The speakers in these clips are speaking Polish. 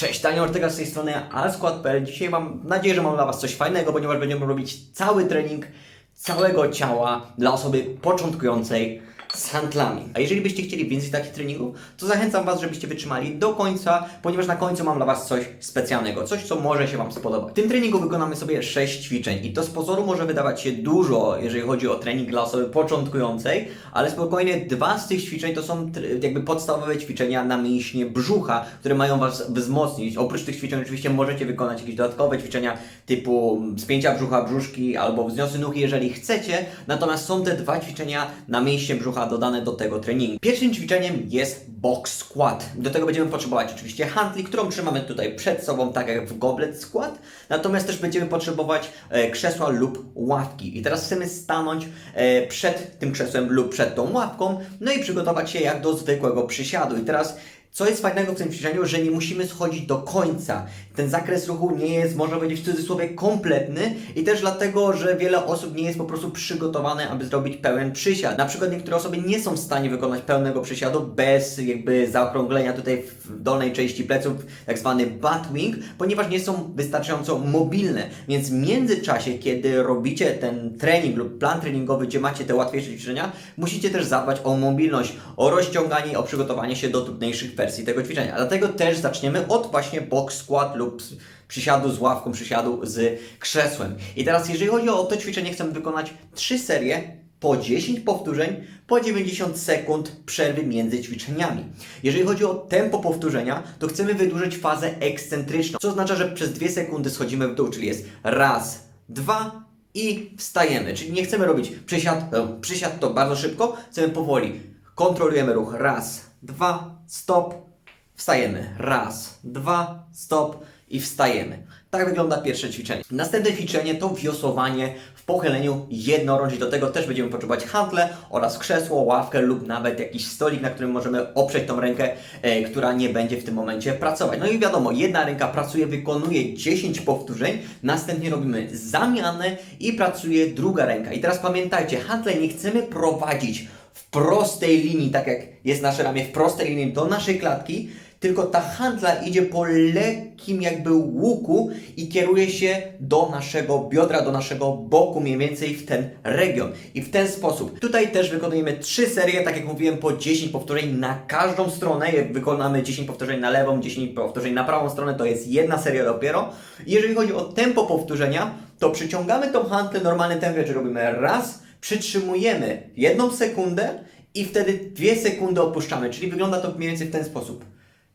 Cześć, Daniel Ortega z tej strony alskład.pl. Dzisiaj mam nadzieję, że mam dla Was coś fajnego, ponieważ będziemy robić cały trening całego ciała dla osoby początkującej z handlami. A jeżeli byście chcieli więcej takich treningów, to zachęcam Was, żebyście wytrzymali do końca, ponieważ na końcu mam dla Was coś specjalnego, coś, co może się Wam spodobać. W tym treningu wykonamy sobie 6 ćwiczeń i to z pozoru może wydawać się dużo, jeżeli chodzi o trening dla osoby początkującej, ale spokojnie dwa z tych ćwiczeń to są jakby podstawowe ćwiczenia na mięśnie brzucha, które mają Was wzmocnić. Oprócz tych ćwiczeń oczywiście możecie wykonać jakieś dodatkowe ćwiczenia typu spięcia brzucha, brzuszki albo wzniosy nóg, jeżeli chcecie, natomiast są te dwa ćwiczenia na mięśnie brzucha dodane do tego treningu. Pierwszym ćwiczeniem jest box squat. Do tego będziemy potrzebować oczywiście handli, którą trzymamy tutaj przed sobą, tak jak w goblet squat, natomiast też będziemy potrzebować e, krzesła lub ławki. I teraz chcemy stanąć e, przed tym krzesłem lub przed tą ławką, no i przygotować się jak do zwykłego przysiadu. I teraz co jest fajnego w tym ćwiczeniu, że nie musimy schodzić do końca. Ten zakres ruchu nie jest, można powiedzieć w cudzysłowie, kompletny i też dlatego, że wiele osób nie jest po prostu przygotowane, aby zrobić pełen przysiad. Na przykład niektóre osoby nie są w stanie wykonać pełnego przysiadu bez jakby zaokrąglenia tutaj w dolnej części pleców, tak zwany butt wing, ponieważ nie są wystarczająco mobilne. Więc w międzyczasie, kiedy robicie ten trening lub plan treningowy, gdzie macie te łatwiejsze ćwiczenia, musicie też zadbać o mobilność, o rozciąganie, o przygotowanie się do trudniejszych wersji tego ćwiczenia. Dlatego też zaczniemy od właśnie box squat lub przysiadu z ławką, przysiadu z krzesłem. I teraz jeżeli chodzi o to ćwiczenie, chcemy wykonać trzy serie po 10 powtórzeń, po 90 sekund przerwy między ćwiczeniami. Jeżeli chodzi o tempo powtórzenia, to chcemy wydłużyć fazę ekscentryczną, co oznacza, że przez 2 sekundy schodzimy w dół, czyli jest raz, dwa i wstajemy. Czyli nie chcemy robić przysiad, no, przysiad to bardzo szybko, chcemy powoli. Kontrolujemy ruch. Raz, dwa, stop, wstajemy. Raz, dwa, stop i wstajemy. Tak wygląda pierwsze ćwiczenie. Następne ćwiczenie to wiosłowanie w pochyleniu jednorącz. Do tego też będziemy potrzebować handle oraz krzesło, ławkę lub nawet jakiś stolik, na którym możemy oprzeć tą rękę, e, która nie będzie w tym momencie pracować. No i wiadomo, jedna ręka pracuje, wykonuje 10 powtórzeń, następnie robimy zamianę i pracuje druga ręka. I teraz pamiętajcie, handle nie chcemy prowadzić w prostej linii, tak jak jest nasze ramię w prostej linii do naszej klatki, tylko ta handla idzie po lekkim jakby łuku i kieruje się do naszego biodra, do naszego boku, mniej więcej w ten region. I w ten sposób. Tutaj też wykonujemy trzy serie, tak jak mówiłem, po 10 powtórzeń na każdą stronę. Jak wykonamy 10 powtórzeń na lewą, 10 powtórzeń na prawą stronę, to jest jedna seria dopiero. I jeżeli chodzi o tempo powtórzenia, to przyciągamy tą handlę normalnym tempem, czyli robimy raz, przytrzymujemy jedną sekundę i wtedy dwie sekundy opuszczamy. Czyli wygląda to mniej więcej w ten sposób.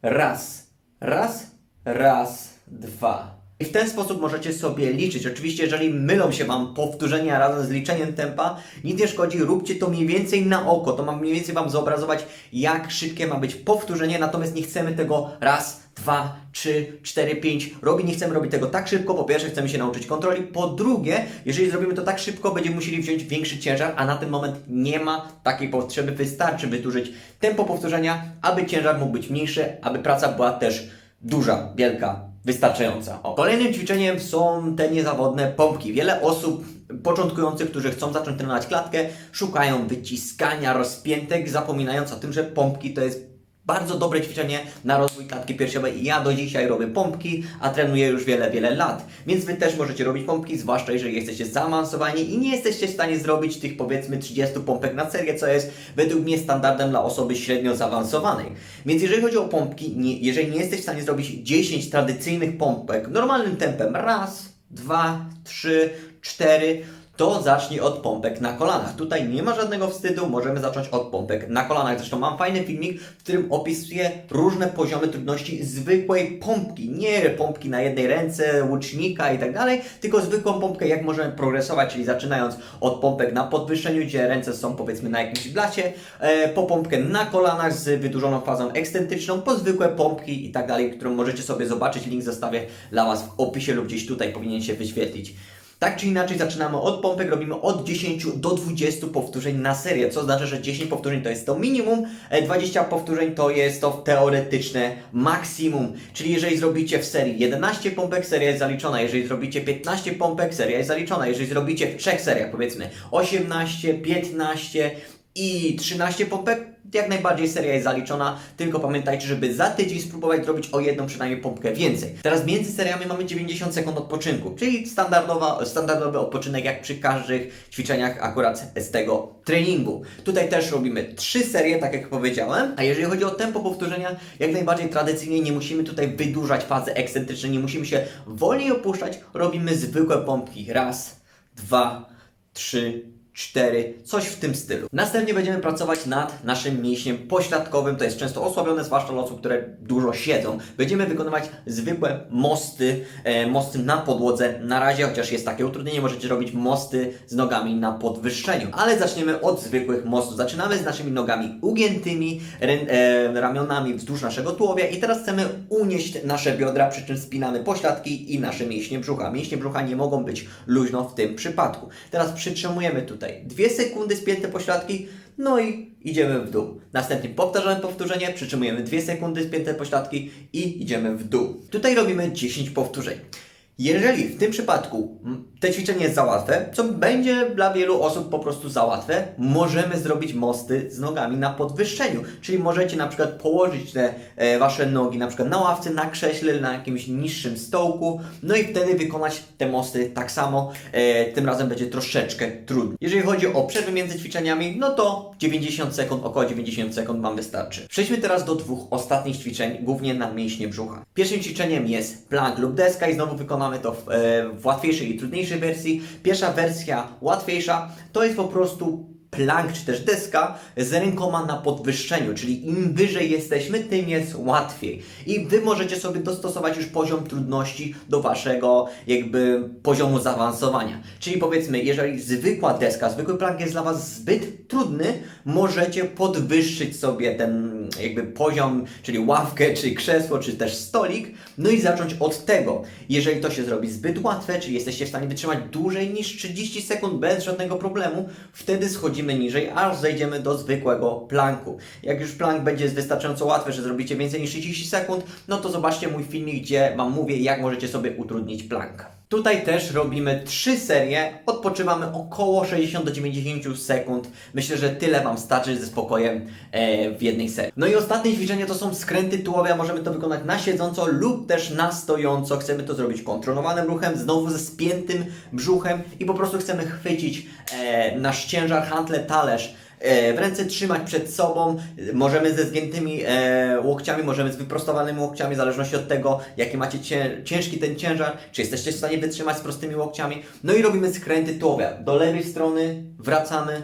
Raz, raz, raz, dwa. I w ten sposób możecie sobie liczyć. Oczywiście, jeżeli mylą się Wam powtórzenia razem z liczeniem tempa, nic nie szkodzi, róbcie to mniej więcej na oko. To ma mniej więcej Wam zobrazować, jak szybkie ma być powtórzenie, natomiast nie chcemy tego raz, dwa, trzy, cztery, pięć robić. Nie chcemy robić tego tak szybko. Po pierwsze, chcemy się nauczyć kontroli. Po drugie, jeżeli zrobimy to tak szybko, będziemy musieli wziąć większy ciężar, a na ten moment nie ma takiej potrzeby. Wystarczy wydłużyć tempo powtórzenia, aby ciężar mógł być mniejszy, aby praca była też duża, wielka, wystarczająca. O. Kolejnym ćwiczeniem są te niezawodne pompki. Wiele osób początkujących, którzy chcą zacząć trenować klatkę, szukają wyciskania rozpiętek, zapominając o tym, że pompki to jest bardzo dobre ćwiczenie na rozwój klatki piersiowej. Ja do dzisiaj robię pompki, a trenuję już wiele, wiele lat. Więc Wy też możecie robić pompki, zwłaszcza jeżeli jesteście zaawansowani i nie jesteście w stanie zrobić tych powiedzmy 30 pompek na serię, co jest według mnie standardem dla osoby średnio zaawansowanej. Więc jeżeli chodzi o pompki, nie, jeżeli nie jesteś w stanie zrobić 10 tradycyjnych pompek normalnym tempem, raz, dwa, trzy, cztery, to zacznij od pompek na kolanach. Tutaj nie ma żadnego wstydu, możemy zacząć od pompek na kolanach. Zresztą mam fajny filmik, w którym opisuję różne poziomy trudności zwykłej pompki. Nie pompki na jednej ręce, łucznika i tak dalej, tylko zwykłą pompkę, jak możemy progresować, czyli zaczynając od pompek na podwyższeniu, gdzie ręce są powiedzmy na jakimś blacie, e, po pompkę na kolanach z wydłużoną fazą ekscentryczną, po zwykłe pompki i tak dalej, którą możecie sobie zobaczyć. Link zostawię dla Was w opisie lub gdzieś tutaj powinien się wyświetlić. Tak czy inaczej zaczynamy od pompek, robimy od 10 do 20 powtórzeń na serię, co oznacza, że 10 powtórzeń to jest to minimum, e, 20 powtórzeń to jest to teoretyczne maksimum. Czyli jeżeli zrobicie w serii 11 pompek, seria jest zaliczona. Jeżeli zrobicie 15 pompek, seria jest zaliczona. Jeżeli zrobicie w trzech seriach, powiedzmy 18, 15, i 13 pompek, jak najbardziej seria jest zaliczona, tylko pamiętajcie, żeby za tydzień spróbować zrobić o jedną przynajmniej pompkę więcej. Teraz między seriami mamy 90 sekund odpoczynku, czyli standardowa, standardowy odpoczynek jak przy każdych ćwiczeniach akurat z tego treningu. Tutaj też robimy trzy serie, tak jak powiedziałem, a jeżeli chodzi o tempo powtórzenia, jak najbardziej tradycyjnie nie musimy tutaj wydłużać fazy ekscentrycznej, nie musimy się wolniej opuszczać, robimy zwykłe pompki. Raz, dwa, trzy, 4, coś w tym stylu. Następnie będziemy pracować nad naszym mięśniem pośladkowym, to jest często osłabione, zwłaszcza dla osób, które dużo siedzą. Będziemy wykonywać zwykłe mosty, e, mosty na podłodze. Na razie, chociaż jest takie utrudnienie, możecie robić mosty z nogami na podwyższeniu. Ale zaczniemy od zwykłych mostów. Zaczynamy z naszymi nogami ugiętymi, e, ramionami wzdłuż naszego tułowia i teraz chcemy unieść nasze biodra, przy czym spinamy pośladki i nasze mięśnie brzucha. Mięśnie brzucha nie mogą być luźno w tym przypadku. Teraz przytrzymujemy tutaj dwie sekundy spięte pośladki, no i idziemy w dół. Następnie powtarzamy powtórzenie, przytrzymujemy dwie sekundy spięte pośladki i idziemy w dół. Tutaj robimy 10 powtórzeń. Jeżeli w tym przypadku te ćwiczenie jest za łatwe, co będzie dla wielu osób po prostu za łatwe, możemy zrobić mosty z nogami na podwyższeniu. Czyli możecie na przykład położyć te e, wasze nogi na przykład na ławce, na krześle, na jakimś niższym stołku, no i wtedy wykonać te mosty tak samo. E, tym razem będzie troszeczkę trudniej. Jeżeli chodzi o przerwy między ćwiczeniami, no to 90 sekund, około 90 sekund Wam wystarczy. Przejdźmy teraz do dwóch ostatnich ćwiczeń, głównie na mięśnie brzucha. Pierwszym ćwiczeniem jest plank lub deska i znowu wykonamy to w, e, w łatwiejszej i trudniejszej wersji. Pierwsza wersja łatwiejsza to jest po prostu plank czy też deska z rękoma na podwyższeniu, czyli im wyżej jesteśmy, tym jest łatwiej. I Wy możecie sobie dostosować już poziom trudności do Waszego jakby poziomu zaawansowania. Czyli powiedzmy, jeżeli zwykła deska, zwykły plank jest dla Was zbyt trudny, możecie podwyższyć sobie ten jakby poziom, czyli ławkę, czy krzesło, czy też stolik, no i zacząć od tego. Jeżeli to się zrobi zbyt łatwe, czyli jesteście w stanie wytrzymać dłużej niż 30 sekund bez żadnego problemu, wtedy schodzimy niżej, aż zejdziemy do zwykłego planku. Jak już plank będzie wystarczająco łatwy, że zrobicie więcej niż 30 sekund, no to zobaczcie mój filmik, gdzie Wam mówię, jak możecie sobie utrudnić plank. Tutaj też robimy trzy serie, odpoczywamy około 60 do 90 sekund. Myślę, że tyle Wam starczy ze spokojem e, w jednej serii. No i ostatnie ćwiczenie to są skręty tułowia. Możemy to wykonać na siedząco lub też na stojąco. Chcemy to zrobić kontrolowanym ruchem, znowu ze spiętym brzuchem i po prostu chcemy chwycić e, nasz ciężar, hantle, talerz w ręce trzymać przed sobą. Możemy ze zgiętymi e, łokciami, możemy z wyprostowanymi łokciami, w zależności od tego, jaki macie cię, ciężki ten ciężar, czy jesteście w stanie wytrzymać z prostymi łokciami. No i robimy skręty tułowia. Do lewej strony wracamy,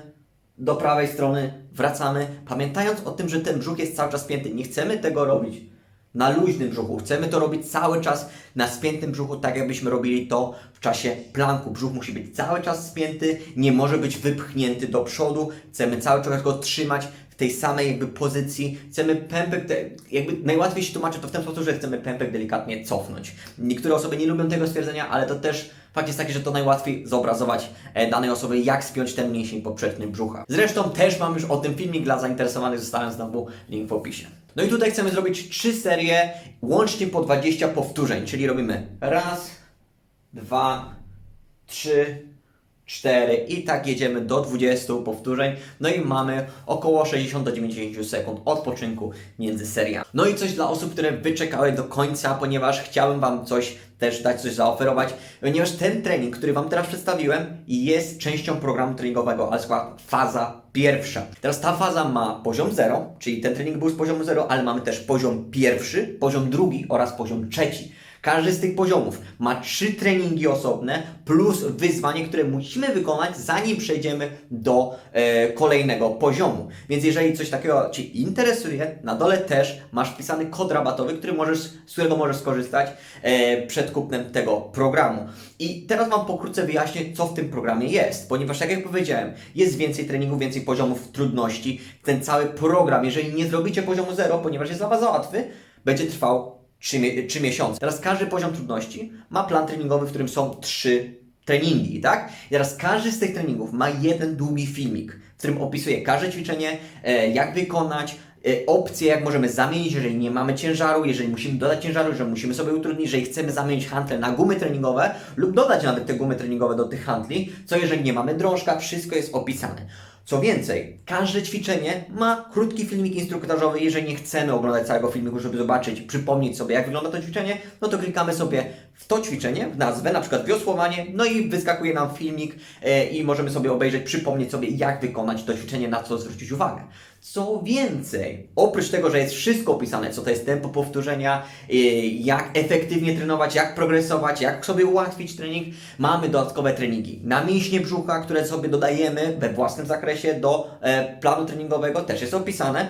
do prawej strony wracamy, pamiętając o tym, że ten brzuch jest cały czas spięty. Nie chcemy tego robić na luźnym brzuchu. Chcemy to robić cały czas na spiętym brzuchu, tak jakbyśmy robili to w czasie planku. Brzuch musi być cały czas spięty, nie może być wypchnięty do przodu. Chcemy cały czas go trzymać w tej samej jakby pozycji. Chcemy pępek, jakby najłatwiej się tłumaczy to w ten sposób, że chcemy pępek delikatnie cofnąć. Niektóre osoby nie lubią tego stwierdzenia, ale to też Fakt jest taki, że to najłatwiej zobrazować e, danej osobie, jak spiąć ten mięsień poprzeczny brzucha. Zresztą też mam już o tym filmik dla zainteresowanych, zostawiam znowu link w opisie. No i tutaj chcemy zrobić trzy serie, łącznie po 20 powtórzeń, czyli robimy raz, dwa, trzy, 4 i tak jedziemy do 20 powtórzeń. No i mamy około 60 do 90 sekund odpoczynku między seriami. No i coś dla osób, które wyczekały do końca, ponieważ chciałem Wam coś też dać, coś zaoferować, ponieważ ten trening, który Wam teraz przedstawiłem, jest częścią programu treningowego, ale skład faza pierwsza. Teraz ta faza ma poziom 0, czyli ten trening był z poziomu 0, ale mamy też poziom pierwszy, poziom drugi oraz poziom trzeci. Każdy z tych poziomów ma trzy treningi osobne plus wyzwanie, które musimy wykonać, zanim przejdziemy do e, kolejnego poziomu. Więc jeżeli coś takiego Ci interesuje, na dole też masz wpisany kod rabatowy, który możesz, z którego możesz skorzystać e, przed kupnem tego programu. I teraz Wam pokrótce wyjaśnię, co w tym programie jest, ponieważ tak jak powiedziałem, jest więcej treningów, więcej poziomów trudności. Ten cały program, jeżeli nie zrobicie poziomu 0, ponieważ jest dla Was za łatwy, będzie trwał 3, mie- 3 miesiące. Teraz każdy poziom trudności ma plan treningowy, w którym są 3 treningi, tak? I teraz każdy z tych treningów ma jeden długi filmik, w którym opisuje każde ćwiczenie, e, jak wykonać, e, opcje, jak możemy zamienić, jeżeli nie mamy ciężaru, jeżeli musimy dodać ciężaru, że musimy sobie utrudnić, jeżeli chcemy zamienić hantle na gumy treningowe lub dodać nawet te gumy treningowe do tych hantli, co jeżeli nie mamy drążka, wszystko jest opisane. Co więcej, każde ćwiczenie ma krótki filmik instruktażowy. Jeżeli nie chcemy oglądać całego filmiku, żeby zobaczyć, przypomnieć sobie, jak wygląda to ćwiczenie, no to klikamy sobie w to ćwiczenie, w nazwę, na przykład wiosłowanie, no i wyskakuje nam filmik e, i możemy sobie obejrzeć, przypomnieć sobie, jak wykonać to ćwiczenie, na co zwrócić uwagę. Co więcej, oprócz tego, że jest wszystko opisane, co to jest tempo powtórzenia, e, jak efektywnie trenować, jak progresować, jak sobie ułatwić trening, mamy dodatkowe treningi na mięśnie brzucha, które sobie dodajemy we własnym zakresie do e, planu treningowego, też jest opisane.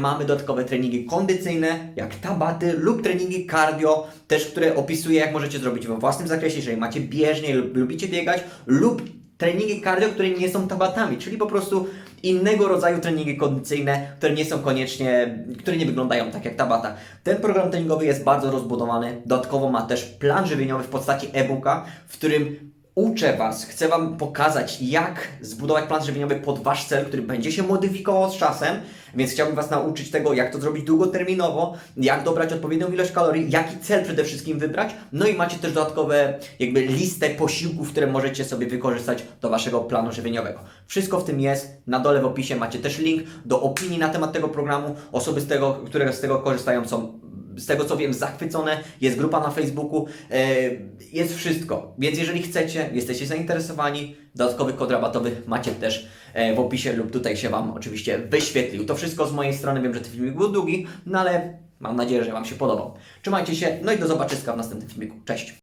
Mamy dodatkowe treningi kondycyjne, jak tabaty lub treningi cardio, też które opisuję, jak możecie zrobić we własnym zakresie, jeżeli macie bieżnię lub lubicie biegać, lub treningi cardio, które nie są tabatami, czyli po prostu innego rodzaju treningi kondycyjne, które nie są koniecznie, które nie wyglądają tak jak tabata. Ten program treningowy jest bardzo rozbudowany, dodatkowo ma też plan żywieniowy w postaci e-booka, w którym uczę Was, chcę Wam pokazać, jak zbudować plan żywieniowy pod Wasz cel, który będzie się modyfikował z czasem, więc chciałbym Was nauczyć tego, jak to zrobić długoterminowo, jak dobrać odpowiednią ilość kalorii, jaki cel przede wszystkim wybrać, no i macie też dodatkowe jakby listę posiłków, które możecie sobie wykorzystać do Waszego planu żywieniowego. Wszystko w tym jest, na dole w opisie macie też link do opinii na temat tego programu, osoby z tego, które z tego korzystają są z tego co wiem, zachwycone. Jest grupa na Facebooku, e, jest wszystko. Więc jeżeli chcecie, jesteście zainteresowani, dodatkowy kod rabatowy macie też e, w opisie lub tutaj się Wam oczywiście wyświetlił. To wszystko z mojej strony. Wiem, że ten filmik był długi, no ale mam nadzieję, że Wam się podobał. Trzymajcie się, no i do zobaczyska w następnym filmiku. Cześć!